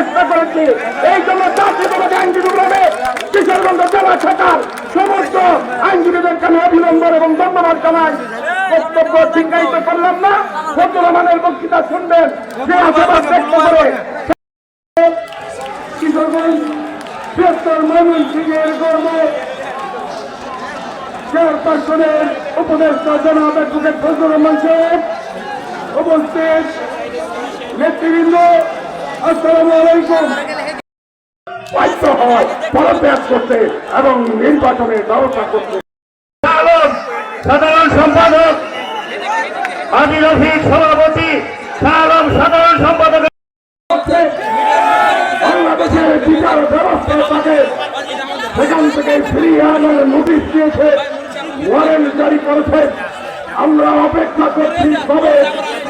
চেষ্টা করেছি। এই জন্য জাতীয়তাবাদী আইনজীবী গ্রামে কিশোরগঞ্জ জেলা শাখার সমস্ত আইনজীবীদেরকে আমি অভিনন্দন এবং ধন্যবাদ জানাই। বক্তব্য করলাম না। বর্তমানের বক্তৃতা শুনবেন। আশাবাদ ব্যক্ত করে। উপদেষ্টা জনাব ফজলুর রহমান সাহেব উপস্থিত। নেতৃবৃন্দ আসসালামু আলাইকুম। বাধ্য হয় পদত্যাগ করতে এবং নির্বাচনের ব্যবস্থা করতে। সাধারণ সম্পাদক। রফিক সভাপতি আলম সাধারণ সম্পাদক। বাংলাদেশের বিচার ব্যবস্থা তাকে সেখান থেকে ফিরিয়ে আনার নোটিশ দিয়েছে। ওয়ারেন্ট জারি করেছে। আমরা অপেক্ষা করছি তবে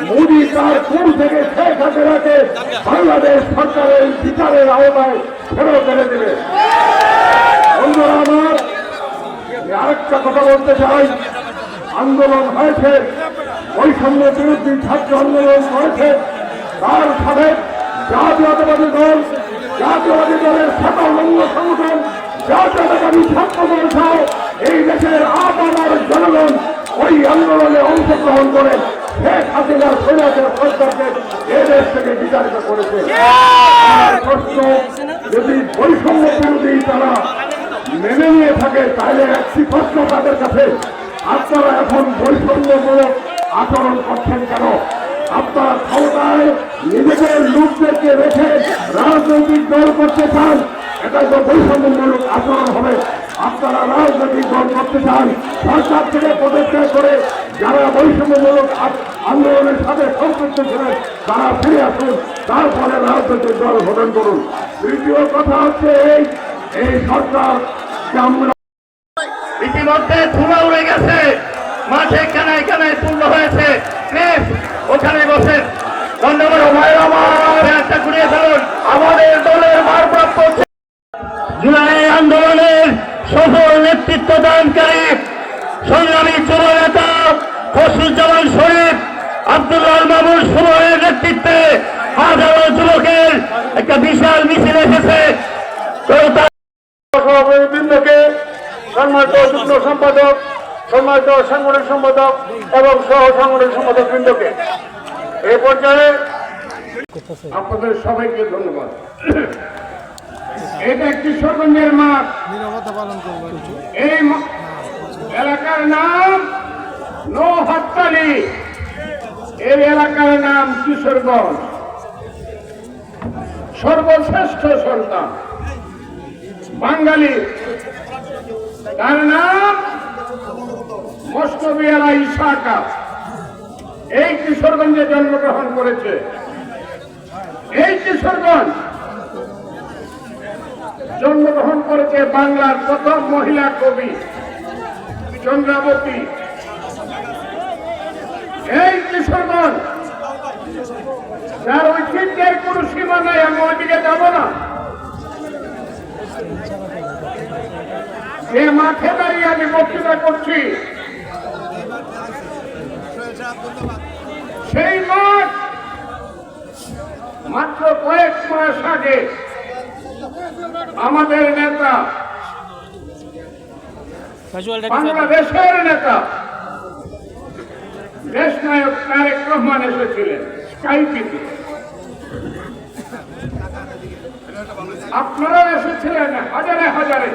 মোদী তার কোন থেকে শেখ হাসিনাকে বাংলাদেশ সরকারের বিচারের আওতায় ফেরত এনে দেবে। বন্ধুরা আমার, আমি আরেকটা কথা বলতে চাই। আন্দোলন হয়েছে, বৈষম্য বিরোধী ছাত্র আন্দোলন হয়েছে। তার সাথে জাতীয়তাবাদী দল জাতীয়বাদী দলের সকল অঙ্গ সংগঠন, জাতীয়তাবাদী ছাত্র দল এই দেশের আপামার জনগণ ওই আন্দোলনে অংশগ্রহণ করে শেখ হাসিনার সৈন্যদের সরকারকে এ দেশ থেকে বিচারিত করেছে। যদি বৈষম্য বিরোধী তারা মেনে নিয়ে থাকে, তাহলে একটি প্রশ্ন তাদের কাছে, আপনারা এখন বৈষম্যমূলক আচরণ করছেন কেন? আপনারা ক্ষমতায় নিজেদের লোকদেরকে রেখে রাজনৈতিক দল করতে চান, এটা তো বৈষম্যমূলক আচরণ হবে। আপনারা রাজনৈতিক দল করতে চান, সরকার থেকে পদত্যাগ করে যারা বৈষম্যমূলক আন্দোলনের সাথে সম্পৃক্ত ছিলেন, তারা ফিরে আসুন। তারপরে রাজনৈতিক দল গঠন করুন। তৃতীয় কথা হচ্ছে এই এই সরকার ইতিমধ্যে ধুলা উড়ে গেছে। মাঠে কানায় কানায় পূর্ণ হয়েছে। ওখানে বসেন। ধন্যবাদ ভাই আমার একটা ঘুরিয়ে ফেলুন আমাদের দলের ভারপ্রাপ্ত জুলাই আন্দোলনের সফল নেতৃত্ব দানকারী সংগ্রামী যুব নেতা ফসলুজ্জামান শরীফ আব্দুল্লাহ মামুন সুমনের নেতৃত্বে হাজারো যুবকের একটা বিশাল মিছিল এসেছে। সভাপতিবৃন্দকে সম্মানিত যুগ্ম সম্পাদক, সম্মানিত সাংগঠনিক সম্পাদক এবং সহ সাংগঠনিক সম্পাদক বৃন্দকে। এই পর্যায়ে আপনাদের সবাইকে ধন্যবাদ। এটা একটি সরগঞ্জের মাঠ। নিরবতা পালন করব এই এলাকার নাম নৌহাত্তালি এই এলাকার নাম কিশোরগঞ্জ। সর্বশ্রেষ্ঠ সন্তান। বাঙালি। তার নাম মস্তবি আলা ইসাকা এই কিশোরগঞ্জে জন্মগ্রহণ করেছে। এই কিশোরগঞ্জ জন্মগ্রহণ করেছে বাংলার প্রথম মহিলা কবি, চন্দ্রাবতী। এই কিশোরগঞ্জ যার ঐতিহ্যের কোন সীমা নাই, আমি ওইদিকে যাব না। যে মাঠে দাঁড়িয়ে আমি বক্তৃতা করছি, সেই মাঠ মাত্র কয়েক মাস আগে আমাদের নেতা। বাংলাদেশের নেতা। দেশ নায়ক তারেক রহমান এসেছিলেন আপনারাও এসেছিলেন হাজারে হাজারে।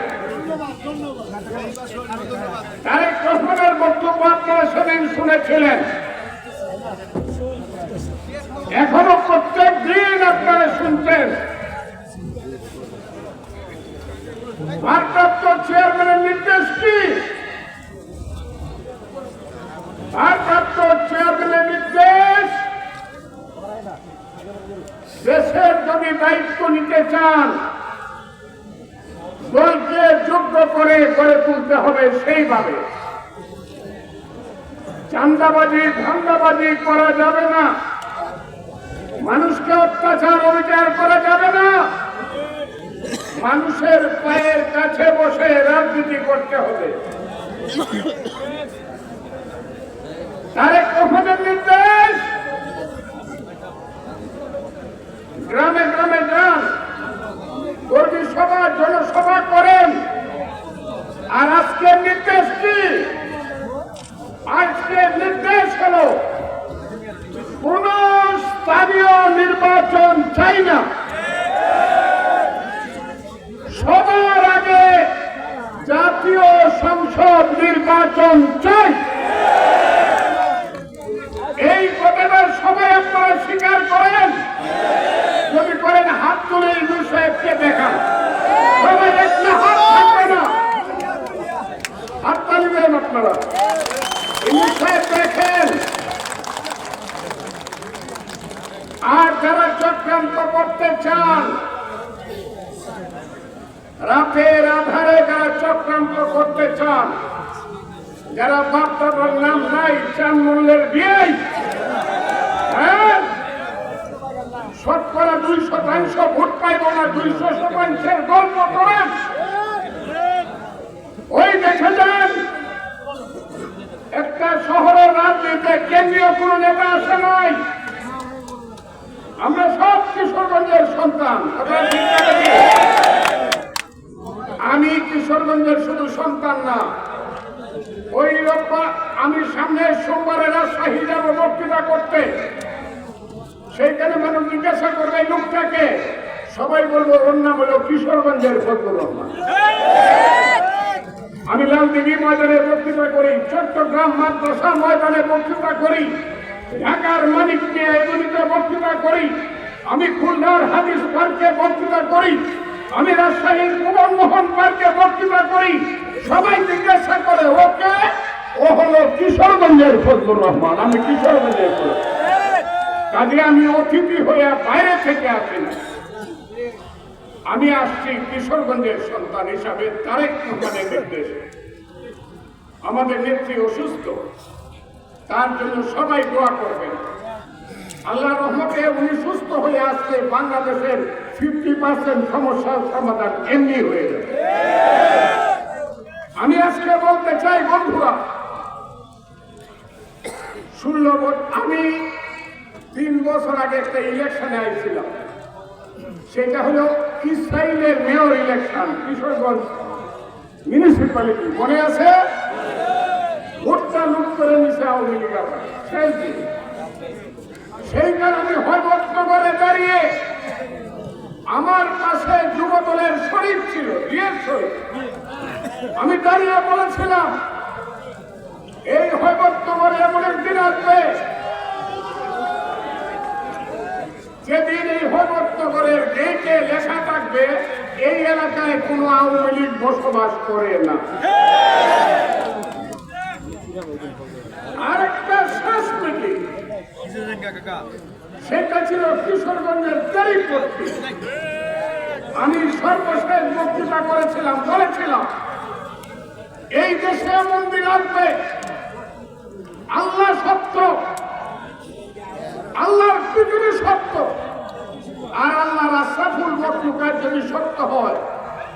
তারেক রহমানের বক্তব্য আপনারা সেদিন শুনেছিলেন। এখনও প্রত্যেক দিন আপনারা শুনছেন ভারপ্রাপ্ত চেয়ারম্যানের নির্দেশ কি? ভারপ্রাপ্ত চেয়ারম্যানের নির্দেশ, দেশের যদি দায়িত্ব নিতে চান, দলকে যোগ্য করে গড়ে তুলতে হবে সেইভাবে। চান্দাবাজি ধান্দাবাজি করা যাবে না। মানুষকে অত্যাচার, অবিচার করা যাবে না। মানুষের পায়ের কাছে বসে রাজনীতি করতে হবে। তারেক রহমানের নির্দেশ! গ্রামে গ্রামে যান। কর্মী সভা, জনসভা করেন। আর আজকে নির্দেশ কি? আজকে নির্দেশ হল, কোন স্থানীয় নির্বাচন চাই না। এই কথাটা সবাই আপনারা স্বীকার করেন। যদি করেন, হাত তুলে ইন্দু সাহেবকে দেখেন। আর যারা চক্রান্ত করতে চান রাতের আধারে যারা চক্রান্ত করতে চান, যারা বাপ দাদার নাম নাই চান মূল্যের বিয়ে হ্যাঁ? শতকরা দুই শতাংশ ভোট পাইব না, দুইশো শতাংশের গল্প করেন ওই দেখে যান একটা শহরের রাজনীতিতে কেন্দ্রীয় কোন নেতা আসে নাই আমরা সব কিশোরগঞ্জের সন্তান আপনারা ঠিক রাখবেন। আমি কিশোরগঞ্জের শুধু সন্তান না। ওই রোববার আমি সামনের সোমবারে রাজশাহী যাব বক্তৃতা করতে। সেইখানে মানুষ জিজ্ঞাসা করবে লোকটাকে? সবাই বলব, ওর নাম হলো কিশোরগঞ্জের ফজলুর রহমান। আমি লালদিঘি ময়দানে বক্তৃতা করি, চট্টগ্রাম মাদ্রাসা ময়দানে বক্তৃতা করি, ঢাকার মানিক নিয়ে এগুলিতে বক্তৃতা করি, আমি খুলনার হাদিস পার্কে বক্তৃতা করি। আমি রাজশাহীর মোহন পার্কে বক্তৃতা করি। সবাই জিজ্ঞাসা করে, ওকে? ও হলো কিশোরগঞ্জের ফজলুর রহমান। আমি কিশোরগঞ্জের কাজে আমি অতিথি হয়ে বাইরে থেকে আসি না। আমি আসছি কিশোরগঞ্জের সন্তান হিসাবে তারেক রহমানের নির্দেশে। আমাদের নেত্রী অসুস্থ। তার জন্য সবাই দোয়া করবেন। আল্লাহ রহমতে উনি সুস্থ হয়ে আসলে বাংলাদেশের ফিফটি পার্সেন্ট সমস্যার সমাধান এমনি হয়ে যাবে আমি আজকে বলতে চাই, বন্ধুরা, ষোলো আমি তিন বছর আগে একটা ইলেকশনে আইছিলাম সেটা হলো ইসরায়েলের মেয়র ইলেকশন কিশোরগঞ্জ মিউনিসিপ্যালিটি মনে আছে ভোটটা লুট করে নিছে আওয়ামী লীগ। সেই। সেই কারণে হরবত্নগরে দাঁড়িয়ে আমার কাছে যুব দলের শরীর ছিল, বিয়ের শরীর। আমি দাঁড়িয়ে বলেছিলাম, এই হরবত্নগরে এমন একদিন আসবে, যেদিন এই হরবত্নগরের গেটে লেখা থাকবে, এই এলাকায় কোনো আওয়ামী লীগ বসবাস করে না। আরেকটা শেষ মিটিং। সেটা ছিল কিশোরগঞ্জের তারিখপত্রী আমি সর্বশেষ বক্তৃতা করেছিলাম, বলেছিলাম, এই দেশে এমন দিন আসবে, আল্লাহ সত্য, আল্লাহর পৃথিবী সত্য, আর আল্লাহ রাস্তাফুল মকলুকার যদি সত্য হয়,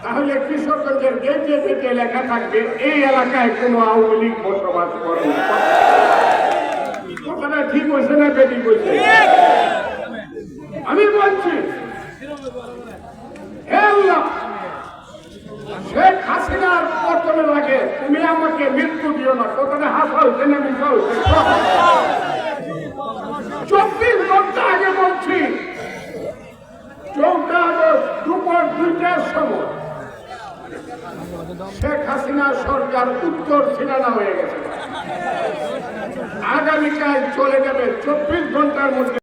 তাহলে কিশোরগঞ্জের গেটে গেটে লেখা থাকবে, এই এলাকায় কোনো আওয়ামী লীগ বসবাস করে না। ঠিক হয়েছে না বেটি বলছে আমি বলছি, হে আল্লাহ, শেখ তুমি আমাকে মৃত্যু দিও না হয়েছে হয়েছে বলছি দুপুর সময় শেখ হাসিনা সরকার উত্তর সিনানা হয়ে গেছে। আগামীকাল চলে যাবে চব্বিশ ঘণ্টার মধ্যে।